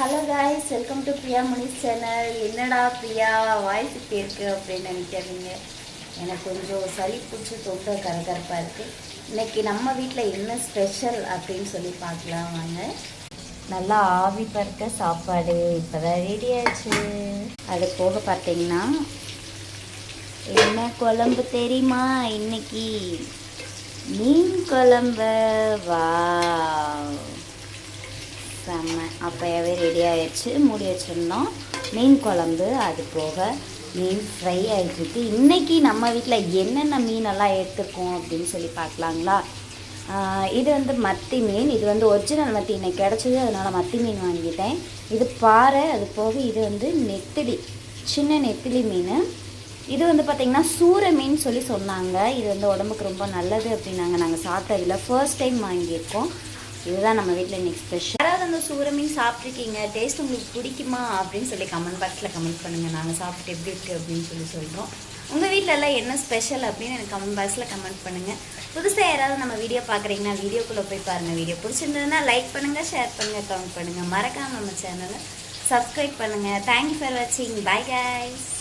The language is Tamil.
Hello guys welcome to Priya Munis channel என்னடா பிரியா? வாய்ஸ் இப்படி இருக்கு அப்படின்னு நினைக்கிறீங்க எனக்கு கொஞ்சம் சளி பிடிச்சி தொண்டை கரகரப்பாக இருக்குது இன்றைக்கி நம்ம வீட்டில் என்ன ஸ்பெஷல் அப்படின்னு சொல்லி பார்க்கலாம் வாங்க. நல்லா ஆவி பறக்க சாப்பாடு இப்போதான் ரெடி ஆச்சு. அது போக பார்த்தீங்கன்னா என்ன குழம்பு தெரியுமா இன்னைக்கு? மீன் குழம்பு. வா அப்போயாவே ரெடி ஆயிடுச்சு. மூடி வச்சுருந்தோம். மீன் குழம்பு அது போக மீன் ஃப்ரை ஆகிட்டு இன்றைக்கி நம்ம வீட்டில் என்னென்ன மீனெல்லாம் எடுத்துருக்கோம் அப்படின்னு சொல்லி பார்க்கலாங்களா? இது வந்து மத்தி மீன். இது வந்து ஒரிஜினல் மத்தி. இன்னைக்கு கிடச்சிது அதனால் மத்தி மீன் வாங்கிட்டேன். இது பாறை அது போக இது வந்து நெத்திலி சின்ன நெத்திலி மீன். இது வந்து பார்த்திங்கன்னா சூர மீன் சொல்லி சொன்னாங்க. இது வந்து உடம்புக்கு ரொம்ப நல்லது அப்படின்னாங்க. நாங்கள் சாப்பிட்டதில்ல. ஃபர்ஸ்ட் டைம் வாங்கியிருக்கோம். இதுதான் நம்ம வீட்டில் இன்னைக்கு ஸ்பெஷல் யாராவது அந்த சூர மீன் சாப்பிட்ருக்கீங்க டேஸ்ட் உங்களுக்கு பிடிக்குமா? அப்படின்னு சொல்லி கமெண்ட் பாக்ஸில் கமெண்ட் பண்ணுங்கள் நாங்கள் சாப்பிட்டு எப்படி இருக்குது அப்படின்னு சொல்லி சொல்கிறோம் உங்கள் வீட்டில் எல்லாம் என்ன ஸ்பெஷல் அப்படின்னு எனக்கு கமெண்ட் பாக்ஸில் கமெண்ட் பண்ணுங்கள் புதுசாக யாராவது நம்ம வீடியோ பார்க்குறீங்கன்னா வீடியோக்குள்ளே போய் பாருங்கள் வீடியோ பிடிச்சிருந்ததுன்னா லைக் பண்ணுங்கள் ஷேர் பண்ணுங்கள் கமெண்ட் பண்ணுங்கள் மறக்காமல் நம்ம சேனலை சப்ஸ்கிரைப் பண்ணுங்கள் தேங்க்யூ ஃபார் வாட்சிங் பாய் guys.